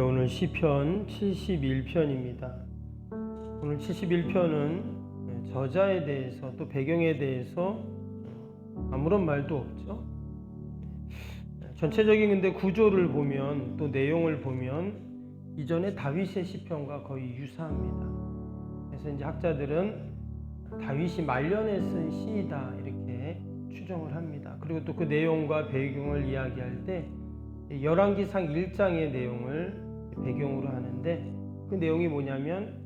예, 오늘 시편 71편입니다. 오늘 71편은 저자에 대해서 또 배경에 대해서 아무런 말도 없죠. 전체적인 근데 구조를 보면 또 내용을 보면 이전에 다윗의 시편과 거의 유사합니다. 그래서 이제 학자들은 다윗이 말년에 쓴 시이다 이렇게 추정을 합니다. 그리고 또 그 내용과 배경을 이야기할 때 열왕기상 1장의 내용을 배경으로 하는데 그 내용이 뭐냐면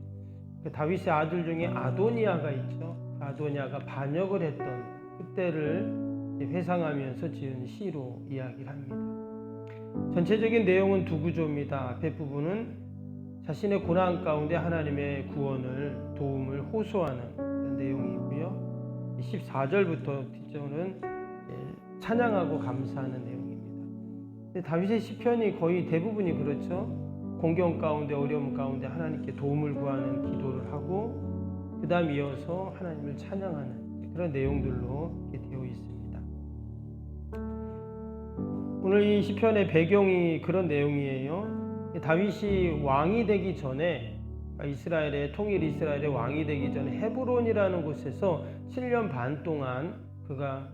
그 다윗의 아들 중에 아도니아가 있죠. 그 아도니아가 반역을 했던 그때를 회상하면서 지은 시로 이야기를 합니다. 전체적인 내용은 두 구조입니다. 앞에 부분은 자신의 고난 가운데 하나님의 구원을 도움을 호소하는 그런 내용이 있고요. 14절부터 뒤쪽은 찬양하고 감사하는 내용입니다. 다윗의 시편이 거의 대부분이 그렇죠. 공경 가운데 어려움 가운데 하나님께 도움을 구하는 기도를 하고 그 다음 이어서 하나님을 찬양하는 그런 내용들로 되어 있습니다. 오늘 이 시편의 배경이 그런 내용이에요. 다윗이 왕이 되기 전에 이스라엘의 통일 이스라엘의 왕이 되기 전에 헤브론이라는 곳에서 7년 반 동안 그가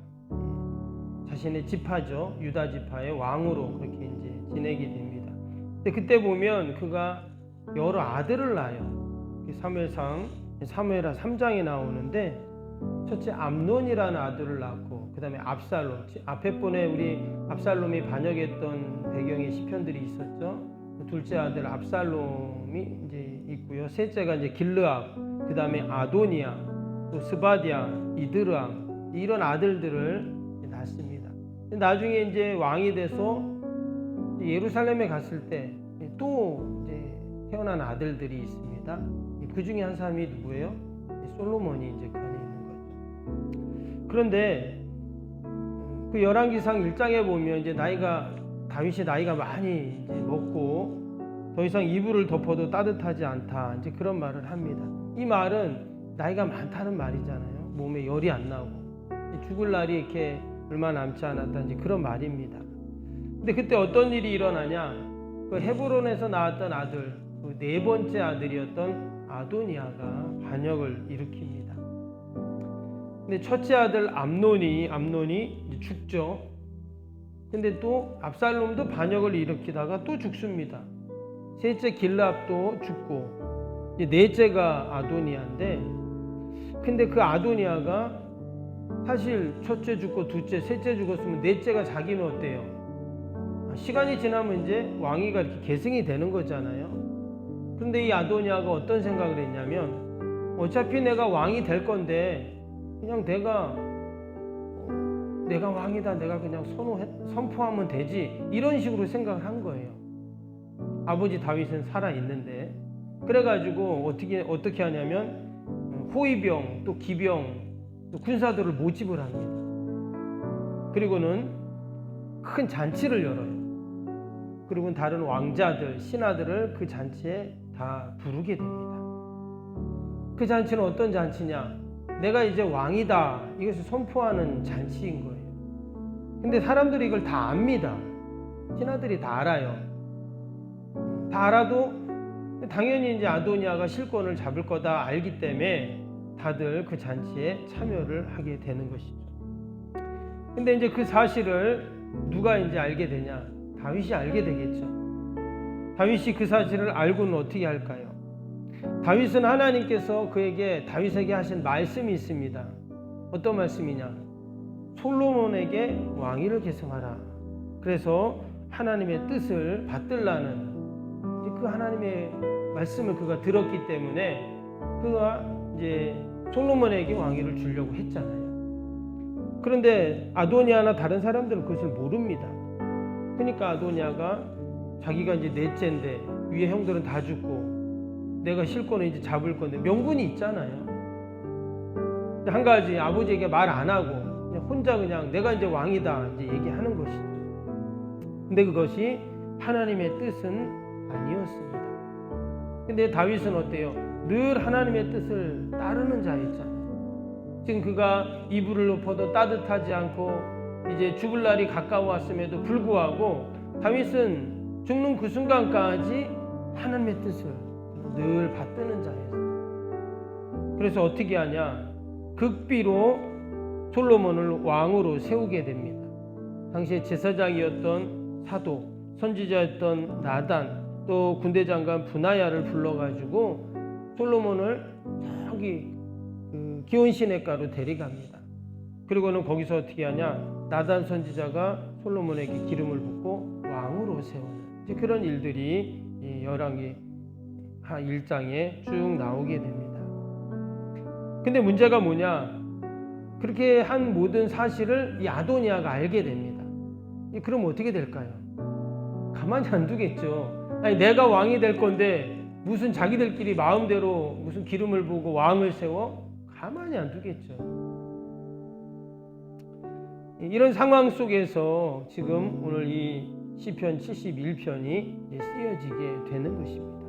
자신의 지파죠 유다 지파의 왕으로 그렇게 이제 지내게 됩니다. 근데 그때 보면 그가 여러 아들을 낳아요. 사무엘상 사무엘하 3장에 나오는데 첫째 암논이라는 아들을 낳고 그다음에 압살롬 앞에 번에 우리 압살롬이 반역했던 배경의 시편들이 있었죠. 둘째 아들 압살롬이 이제 있고요. 셋째가 이제 길르압, 그다음에 아도니아, 또 스바디아, 이드르암 이런 아들들을 낳습니다. 나중에 이제 왕이 돼서 예루살렘에 갔을 때 또 태어난 아들들이 있습니다. 그 중에 한 사람이 누구예요? 솔로몬이 이제 그 안에 있는 거죠. 그런데 그 열왕기상 1장에 보면 이제 나이가 다윗이 나이가 많이 이제 먹고 더 이상 이불을 덮어도 따뜻하지 않다. 이제 그런 말을 합니다. 이 말은 나이가 많다는 말이잖아요. 몸에 열이 안 나고 죽을 날이 이렇게 얼마 남지 않았다. 이제 그런 말입니다. 근데 그때 어떤 일이 일어나냐? 그 헤브론에서 나왔던 아들, 그 네 번째 아들이었던 아도니아가 반역을 일으킵니다. 근데 첫째 아들 암논이 암논이 죽죠. 근데 또 압살롬도 반역을 일으키다가 또 죽습니다. 셋째 길랍도 죽고 넷째가 아도니아인데 근데 그 아도니아가 사실 첫째 죽고 둘째, 셋째 죽었으면 넷째가 자기는 어때요? 시간이 지나면 이제 왕위가 이렇게 계승이 되는 거잖아요. 그런데 이 아도니아가 어떤 생각을 했냐면 어차피 내가 왕이 될 건데 그냥 내가 내가 왕이다 내가 그냥 선호 선포하면 되지 이런 식으로 생각을 한 거예요. 아버지 다윗은 살아 있는데 그래가지고 어떻게 어떻게 하냐면 호위병 또 기병 또 군사들을 모집을 합니다. 그리고는 큰 잔치를 열어요. 그리고 다른 왕자들, 신하들을 그 잔치에 다 부르게 됩니다. 그 잔치는 어떤 잔치냐? 내가 이제 왕이다. 이것을 선포하는 잔치인 거예요. 근데 사람들이 이걸 다 압니다. 신하들이 다 알아요. 다 알아도 당연히 이제 아도니아가 실권을 잡을 거다 알기 때문에 다들 그 잔치에 참여를 하게 되는 것이죠. 근데 이제 그 사실을 누가 이제 알게 되냐? 다윗이 알게 되겠죠. 다윗이 그 사실을 알고는 어떻게 할까요? 다윗은 하나님께서 그에게 다윗에게 하신 말씀이 있습니다. 어떤 말씀이냐? 솔로몬에게 왕위를 계승하라. 그래서 하나님의 뜻을 받들라는 그 하나님의 말씀을 그가 들었기 때문에 그가 이제 솔로몬에게 왕위를 주려고 했잖아요. 그런데 아도니아나 다른 사람들은 그것을 모릅니다. 그러니까 아도니아가 자기가 이제 넷째인데 위에 형들은 다 죽고 내가 실권을 이제 잡을 건데 명분이 있잖아요. 한 가지 아버지에게 말 안 하고 그냥 혼자 그냥 내가 이제 왕이다 이제 얘기하는 것이죠. 근데 그것이 하나님의 뜻은 아니었습니다. 근데 다윗은 어때요? 늘 하나님의 뜻을 따르는 자였잖아요. 지금 그가 이불을 높아도 따뜻하지 않고 이제 죽을 날이 가까웠음에도 불구하고 다윗은 죽는 그 순간까지 하나님의 뜻을 늘 받드는 자였어요. 그래서 어떻게 하냐? 극비로 솔로몬을 왕으로 세우게 됩니다. 당시에 제사장이었던 사도, 선지자였던 나단, 또 군대 장관 분하야를 불러가지고 솔로몬을 저기 그 기온 시내가로 데려갑니다. 그리고는 거기서 어떻게 하냐? 나단 선지자가 솔로몬에게 기름을 붓고 왕으로 세우는 그런 일들이 이 열왕기 하 1장에 쭉 나오게 됩니다. 근데 문제가 뭐냐? 그렇게 한 모든 사실을 이 아도니아가 알게 됩니다. 이 그럼 어떻게 될까요? 가만히 안 두겠죠. 아니 내가 왕이 될 건데 무슨 자기들끼리 마음대로 무슨 기름을 부고 왕을 세워 가만히 안 두겠죠. 이런 상황 속에서 지금 오늘 이 시편 71편이 쓰여지게 되는 것입니다.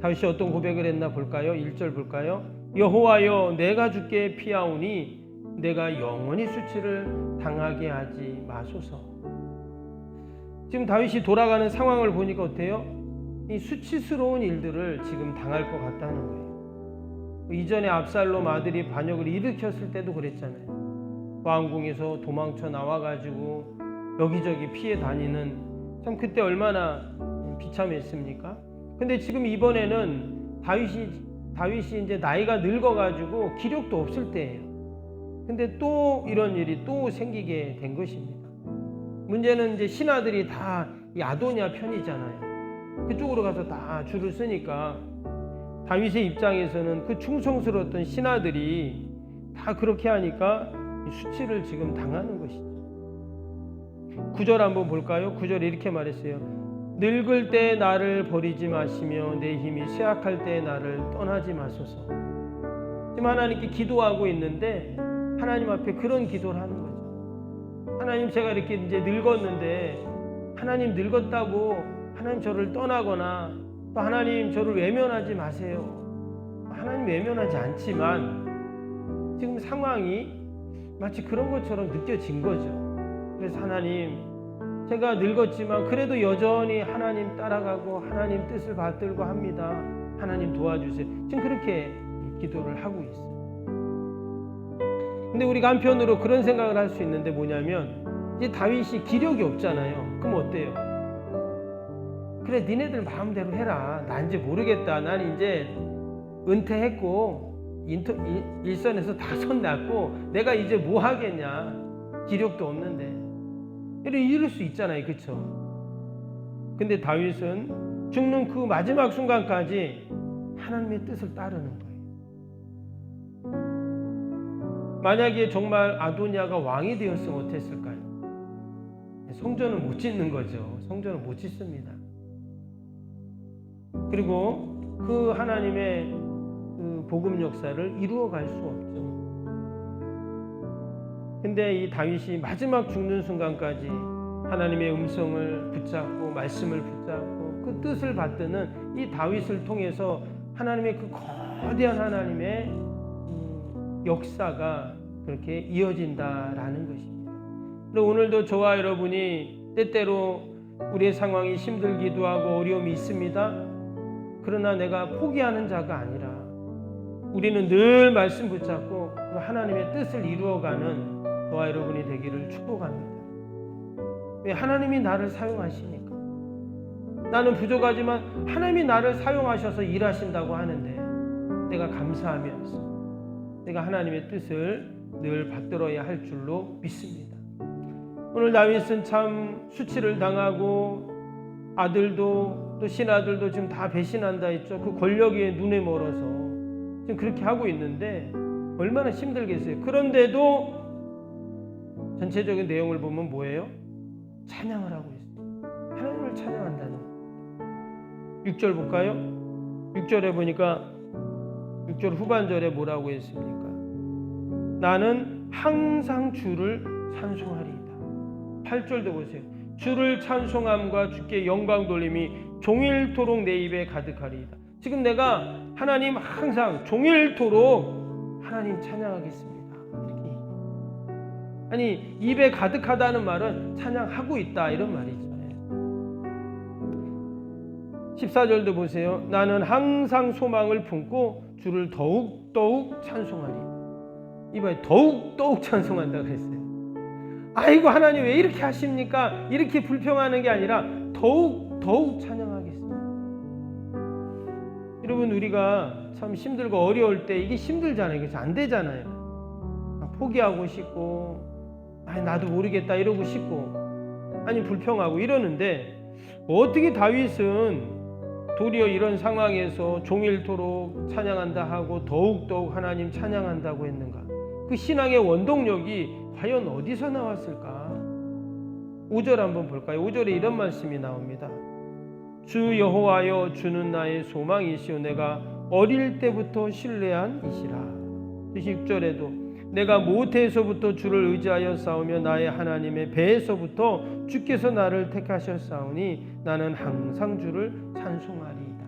다윗이 어떤 고백을 했나 볼까요? 1절 볼까요? 여호와여 내가 주께 피하오니 내가 영원히 수치를 당하게 하지 마소서. 지금 다윗이 돌아가는 상황을 보니까 어때요? 이 수치스러운 일들을 지금 당할 것 같다는 거예요. 이전에 압살롬 아들이 반역을 일으켰을 때도 그랬잖아요. 왕궁에서 도망쳐 나와가지고 여기저기 피해 다니는 참 그때 얼마나 비참했습니까? 근데 지금 이번에는 다윗이 다윗이 이제 나이가 늙어가지고 기력도 없을 때예요. 근데 또 이런 일이 또 생기게 된 것입니다. 문제는 이제 신하들이 다이 아도니아 편이잖아요. 그쪽으로 가서 다 줄을 쓰니까 다윗의 입장에서는 그 충성스러웠던 신하들이 다 그렇게 하니까 수치를 지금 당하는 것이죠. 구절 한번 볼까요? 구절에 이렇게 말했어요. 늙을 때 나를 버리지 마시며 내 힘이 쇠약할 때 나를 떠나지 마소서. 지금 하나님께 기도하고 있는데 하나님 앞에 그런 기도를 하는 거죠. 하나님 제가 이렇게 이제 늙었는데 하나님 늙었다고 하나님 저를 떠나거나 또 하나님 저를 외면하지 마세요. 하나님 외면하지 않지만 지금 상황이 마치 그런 것처럼 느껴진 거죠. 그래서 하나님 제가 늙었지만 그래도 여전히 하나님 따라가고 하나님 뜻을 받들고 합니다. 하나님 도와주세요. 지금 그렇게 기도를 하고 있어요. 근데 우리가 한편으로 그런 생각을 할 수 있는데 뭐냐면 이제 다윗이 기력이 없잖아요. 그럼 어때요? 그래 니네들 마음대로 해라. 난 이제 모르겠다. 난 이제 은퇴했고 인터, 일선에서 다 손 났고 내가 이제 뭐 하겠냐. 기력도 없는데. 이래 이럴 수 있잖아요. 그쵸? 근데 다윗은 죽는 그 마지막 순간까지 하나님의 뜻을 따르는 거예요. 만약에 정말 아도니아가 왕이 되었으면 어땠을까요? 성전을 못 짓는 거죠. 성전을 못 짓습니다. 그리고 그 하나님의 그 복음 역사를 이루어 갈 수 없죠. 근데 이 다윗이 마지막 죽는 순간까지 하나님의 음성을 붙잡고 말씀을 붙잡고 그 뜻을 받드는 이 다윗을 통해서 하나님의 그 거대한 하나님의 음, 역사가 그렇게 이어진다라는 것입니다. 오늘도 저와 여러분이 때때로 우리의 상황이 힘들기도 하고 어려움이 있습니다. 그러나 내가 포기하는 자가 아니라 우리는 늘 말씀 붙잡고 하나님의 뜻을 이루어가는 저와 여러분이 되기를 축복합니다. 왜 하나님이 나를 사용하시니까 나는 부족하지만 하나님이 나를 사용하셔서 일하신다고 하는데 내가 감사하면서 내가 하나님의 뜻을 늘 받들어야 할 줄로 믿습니다. 오늘 다윗은 참 수치를 당하고 아들도 또 신하들도 지금 다 배신한다 했죠. 그 권력이 눈에 멀어서 지금 그렇게 하고 있는데 얼마나 힘들겠어요. 그런데도 전체적인 내용을 보면 뭐예요? 찬양을 하고 있어요. 하나님을 찬양한다는 거. 6절 볼까요? 6절에 보니까 6절 후반절에 뭐라고 했습니까? 나는 항상 주를 찬송하리이다. 8절도 보세요. 주를 찬송함과 주께 영광 돌림이 종일토록 내 입에 가득하리이다. 지금 내가 하나님 항상 종일토록 하나님 찬양하겠습니다. 이렇게. 아니 입에 가득하다는 말은 찬양하고 있다 이런 말이죠. 14절도 보세요. 나는 항상 소망을 품고 주를 더욱 더욱 찬송하리. 이봐요. 더욱 더욱 찬송한다 그랬어요. 아이고 하나님 왜 이렇게 하십니까? 이렇게 불평하는 게 아니라 더욱 더욱 찬양하겠습니다. 여러분 우리가 참 힘들고 어려울 때 이게 힘들잖아요. 그래서 안 되잖아요. 포기하고 싶고 아니 나도 모르겠다 이러고 싶고 아니 불평하고 이러는데 어떻게 다윗은 도리어 이런 상황에서 종일토록 찬양한다 하고 더욱더욱 하나님 찬양한다고 했는가? 그 신앙의 원동력이 과연 어디서 나왔을까? 5절 한번 볼까요? 5절에 이런 말씀이 나옵니다. 주 여호와여 주는 나의 소망이시오 내가 어릴 때부터 신뢰한 이시라. 6절에도 내가 모태에서부터 주를 의지하여 싸우며 나의 하나님의 배에서부터 주께서 나를 택하셨사오니 나는 항상 주를 찬송하리이다.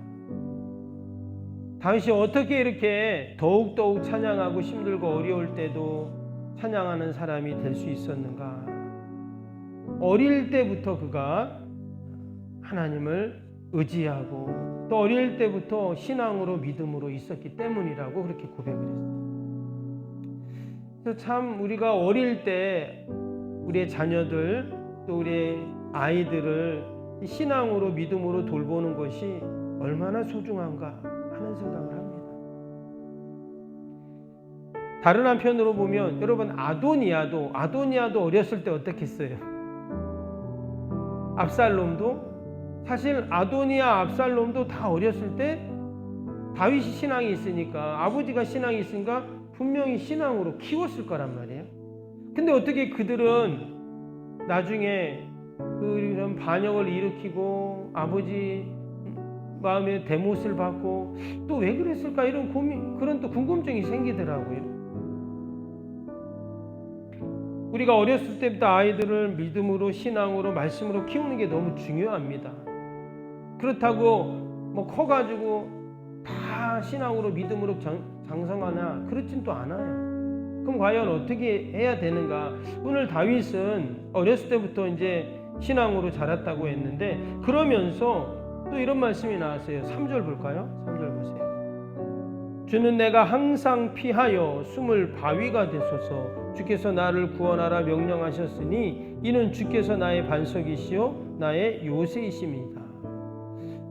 다윗이 어떻게 이렇게 더욱더욱 찬양하고 힘들고 어려울 때도 찬양하는 사람이 될 수 있었는가? 어릴 때부터 그가 하나님을 의지하고 또 어릴 때부터 신앙으로 믿음으로 있었기 때문이라고 그렇게 고백을 했어요. 참 우리가 어릴 때 우리의 자녀들 또 우리의 아이들을 신앙으로 믿음으로 돌보는 것이 얼마나 소중한가 하는 생각을 합니다. 다른 한편으로 보면 여러분 아도니아도 아도니아도 어렸을 때 어떻겠어요? 압살롬도 사실 아도니아 압살롬도 다 어렸을 때 다윗이 신앙이 있으니까 아버지가 신앙이 있으니까 분명히 신앙으로 키웠을 거란 말이에요. 근데 어떻게 그들은 나중에 그런 반역을 일으키고 아버지 마음에 대못을 받고 또 왜 그랬을까 이런 고민 그런 또 궁금증이 생기더라고요. 우리가 어렸을 때부터 아이들을 믿음으로 신앙으로 말씀으로 키우는 게 너무 중요합니다. 그렇다고 뭐 커가지고 다 신앙으로 믿음으로 장, 장성하나 그렇진 또 않아요. 그럼 과연 어떻게 해야 되는가? 오늘 다윗은 어렸을 때부터 이제 신앙으로 자랐다고 했는데 그러면서 또 이런 말씀이 나왔어요. 3절 볼까요? 3절 보세요. 주는 내가 항상 피하여 숨을 바위가 되소서 주께서 나를 구원하라 명령하셨으니 이는 주께서 나의 반석이시요 나의 요새이십니다.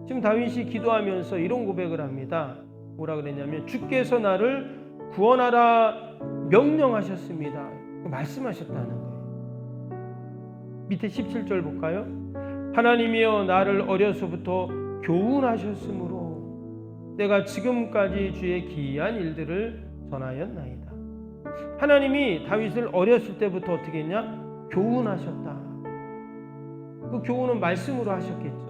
지금 다윗이 기도하면서 이런 고백을 합니다. 뭐라 그랬냐면 주께서 나를 구원하라 명령하셨습니다. 말씀하셨다는 거예요. 밑에 17절 볼까요? 하나님이여 나를 어려서부터 교훈하셨으므로 내가 지금까지 주의 기이한 일들을 전하였나이다. 하나님이 다윗을 어렸을 때부터 어떻게 했냐? 교훈하셨다. 그 교훈은 말씀으로 하셨겠죠.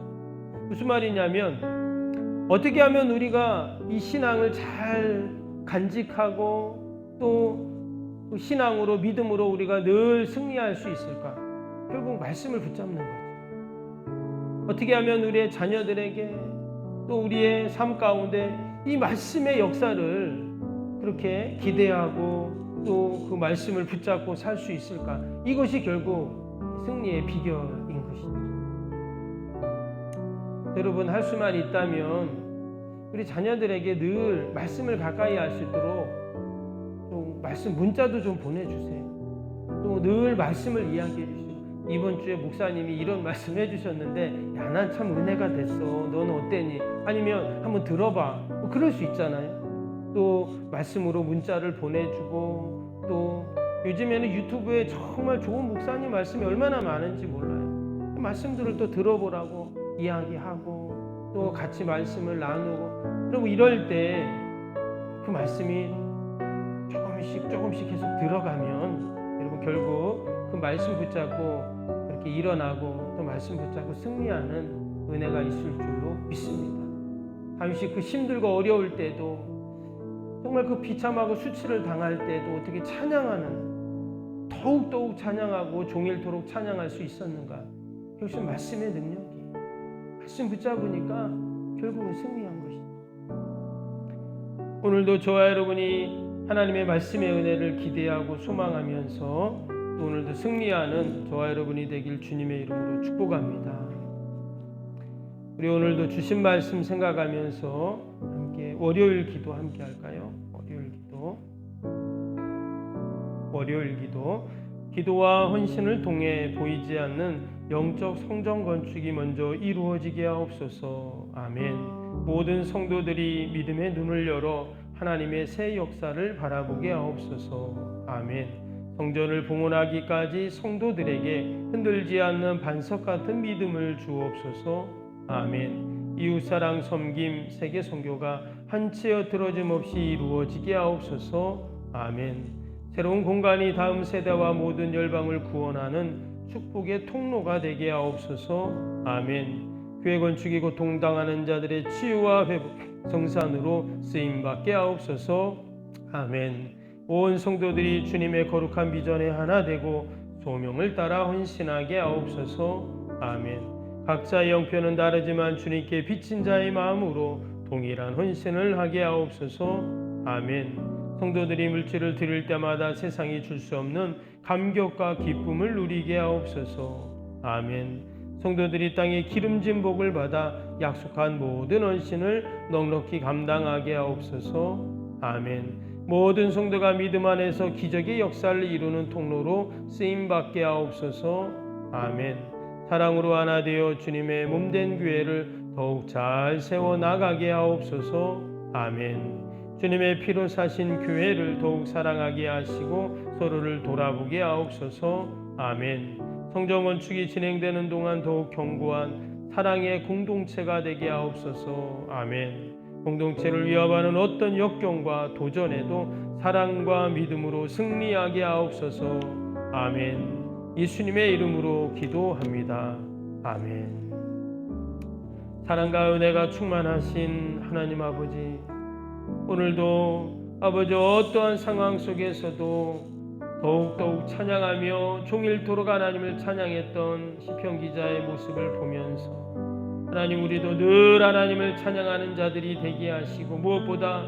무슨 말이냐면 어떻게 하면 우리가 이 신앙을 잘 간직하고 또그 신앙으로 믿음으로 우리가 늘 승리할 수 있을까? 결국 말씀을 붙잡는 거죠. 어떻게 하면 우리의 자녀들에게 또 우리의 삶 가운데 이 말씀의 역사를 그렇게 기대하고 또 그 말씀을 붙잡고 살 수 있을까? 이것이 결국 승리의 것이죠. 여러분 할 수만 있다면 우리 자녀들에게 늘 말씀을 가까이 할 수 있도록 또 말씀 문자도 좀 보내주세요. 또 늘 말씀을 이야기해 주시고 이번 주에 목사님이 이런 말씀 해주셨는데 야 난 참 은혜가 됐어. 너는 어땠니? 아니면 한번 들어봐. 뭐 그럴 수 있잖아요. 또 말씀으로 문자를 보내주고 또 요즘에는 유튜브에 정말 좋은 목사님 말씀이 얼마나 많은지 몰라요. 그 말씀들을 또 들어보라고 이야기하고 또 같이 말씀을 나누고 그리고 이럴 때 그 말씀이 조금씩 조금씩 계속 들어가면 여러분 결국 그 말씀 붙잡고 그렇게 일어나고 또 말씀 붙잡고 승리하는 은혜가 있을 줄로 믿습니다. 다윗이 그 힘들고 어려울 때도 정말 그 비참하고 수치를 당할 때도 어떻게 찬양하는 더욱더욱 찬양하고 종일토록 찬양할 수 있었는가? 역시 말씀의 능력이 말씀 붙잡으니까 결국은 승리한 것이죠. 오늘도 저와 여러분이 하나님의 말씀의 은혜를 기대하고 소망하면서 또 오늘도 승리하는 저와 여러분이 되길 주님의 이름으로 축복합니다. 우리 오늘도 주신 말씀 생각하면서 함께 월요일 기도 함께 할까요? 월요일 기도. 월요일 기도. 기도와 헌신을 통해 보이지 않는 영적 성전 건축이 먼저 이루어지게 하옵소서. 아멘. 모든 성도들이 믿음의 눈을 열어 하나님의 새 역사를 바라보게 하옵소서. 아멘. 성전을 봉헌하기까지 성도들에게 흔들지 않는 반석 같은 믿음을 주옵소서. 아멘. 이웃사랑 섬김 세계 선교가 한치 엎드러짐 없이 이루어지게 하옵소서. 아멘. 새로운 공간이 다음 세대와 모든 열방을 구원하는 축복의 통로가 되게 하옵소서. 아멘. 교회 건축이 고통당하는 자들의 치유와 회복 성산으로 쓰임 받게 하옵소서. 아멘. 온 성도들이 주님의 거룩한 비전에 하나 되고 소명을 따라 헌신하게 하옵소서. 아멘. 각자의 형편은 다르지만 주님께 비친 자의 마음으로 동일한 헌신을 하게 하옵소서. 아멘. 성도들이 물질을 드릴 때마다 세상이 줄 수 없는 감격과 기쁨을 누리게 하옵소서. 아멘. 성도들이 땅에 기름진 복을 받아 약속한 모든 헌신을 넉넉히 감당하게 하옵소서. 아멘. 모든 성도가 믿음 안에서 기적의 역사를 이루는 통로로 쓰임 받게 하옵소서. 아멘. 사랑으로 하나 되어 주님의 몸된 교회를 더욱 잘 세워 나가게 하옵소서. 아멘. 주님의 피로 사신 교회를 더욱 사랑하게 하시고 서로를 돌아보게 하옵소서. 아멘. 성전 건축이 진행되는 동안 더욱 견고한 사랑의 공동체가 되게 하옵소서. 아멘. 공동체를 위협하는 어떤 역경과 도전에도 사랑과 믿음으로 승리하게 하옵소서. 아멘. 예수님의 이름으로 기도합니다. 아멘. 사랑과 은혜가 충만하신 하나님 아버지, 오늘도 아버지 어떠한 상황 속에서도 더욱더욱 찬양하며 종일토록 하나님을 찬양했던 시편 기자의 모습을 보면서 하나님 우리도 늘 하나님을 찬양하는 자들이 되게 하시고 무엇보다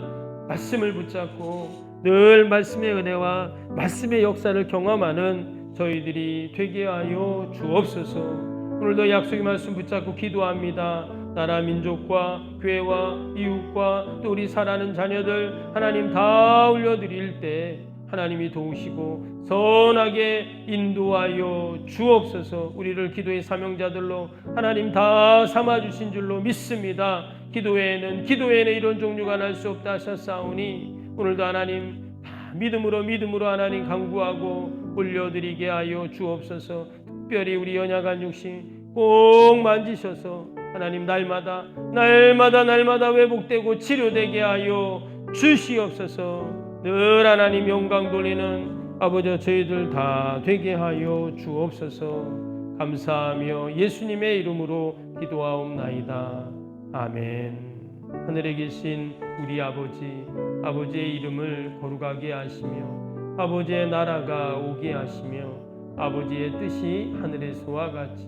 말씀을 붙잡고 늘 말씀의 은혜와 말씀의 역사를 경험하는 저희들이 되게 하여 주옵소서. 오늘도 약속의 말씀 붙잡고 기도합니다. 나라 민족과 교회와 이웃과 또 우리 살아는 자녀들 하나님 다 올려드릴 때 하나님이 도우시고 선하게 인도하여 주옵소서. 우리를 기도의 사명자들로 하나님 다 삼아주신 줄로 믿습니다. 기도에는 기도에는 이런 종류가 날 수 없다 하셨사오니 오늘도 하나님 다 믿음으로 믿음으로 하나님 강구하고 올려드리게 하여 주옵소서. 특별히 우리 연약한 육신 꼭 만지셔서 하나님 날마다 날마다 날마다 회복되고 치료되게 하여 주시옵소서. 늘 하나님 영광 돌리는 아버지 저희들 다 되게 하여 주옵소서. 감사하며 예수님의 이름으로 기도하옵나이다. 아멘. 하늘에 계신 우리 아버지 아버지의 이름을 거룩하게 하시며 아버지의 나라가 오게 하시며 아버지의 뜻이 하늘에서와 같이